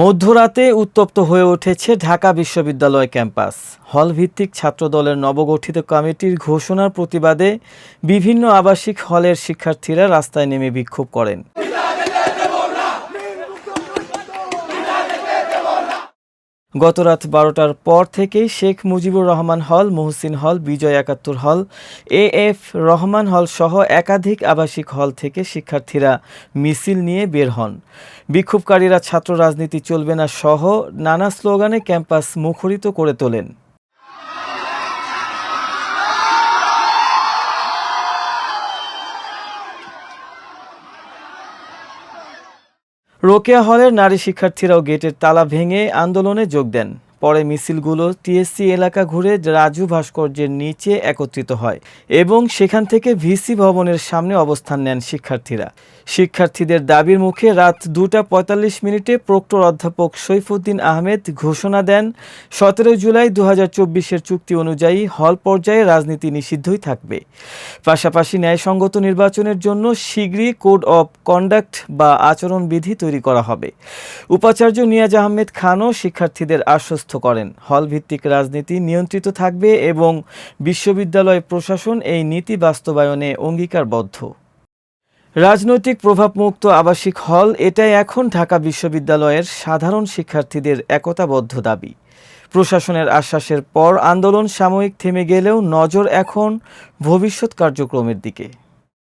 মধ্যরাতে উত্তপ্ত হয়ে উঠেছে ঢাকা বিশ্ববিদ্যালয় ক্যাম্পাস। হলভিত্তিক ছাত্রদলের নবগঠিত কমিটির ঘোষণার প্রতিবাদে বিভিন্ন আবাসিক হলের শিক্ষার্থীরা রাস্তায় নেমে বিক্ষোভ করেন। গত রাত বারোটার পর থেকেই শেখ মুজিবুর রহমান হল, মহসিন হল, বিজয় একাত্তর হল এ এফ রহমান হল সহ একাধিক আবাসিক হল থেকে শিক্ষার্থীরা মিছিল নিয়ে বের হন। বিক্ষোভকারীরা ছাত্র রাজনীতি চলবে না সহ নানা স্লোগানে ক্যাম্পাস মুখরিত করে তোলেন। রোকেয়া হলের নারী শিক্ষার্থীরাও গেটের তালা ভেঙে আন্দোলনে যোগ দেন। পরে মিছিলগুলো টিএসসি এলাকা ঘুরে রাজু ভাস্কর্যের নিচে একত্রিত হয় এবং সেখান থেকে ভিসি ভবনের সামনে অবস্থান নেন শিক্ষার্থীরা। শিক্ষার্থীদের দাবির মুখে রাত দুটা পঁয়তাল্লিশ মিনিটে প্রক্টর অধ্যাপক সৈফুদ্দিন আহমেদ ঘোষণা দেন সতেরো জুলাই দু হাজার চুক্তি অনুযায়ী হল পর্যায়ে রাজনীতি নিষিদ্ধই থাকবে। পাশাপাশি ন্যায়সঙ্গত নির্বাচনের জন্য শীঘ্রই কোড অব কন্ডাক্ট বা আচরণবিধি তৈরি করা হবে। উপাচার্য নিয়াজ আহমেদ খানও শিক্ষার্থীদের আশ্বস্ত করেন। হল ভিত্তিক রাজনীতি নিয়ন্ত্রিত থাকবে এবং বিশ্ববিদ্যালয় প্রশাসন এই নীতি বাস্তবায়নে অঙ্গীকারবদ্ধ। রাজনৈতিক প্রভাবমুক্ত আবাসিক হল এটাই এখন ঢাকা বিশ্ববিদ্যালয়ের সাধারণ শিক্ষার্থীদের একতাবদ্ধ দাবি। প্রশাসনের আশ্বাসের পর আন্দোলন সাময়িক থেমে গেলেও নজর এখন ভবিষ্যৎ কার্যক্রমের দিকে।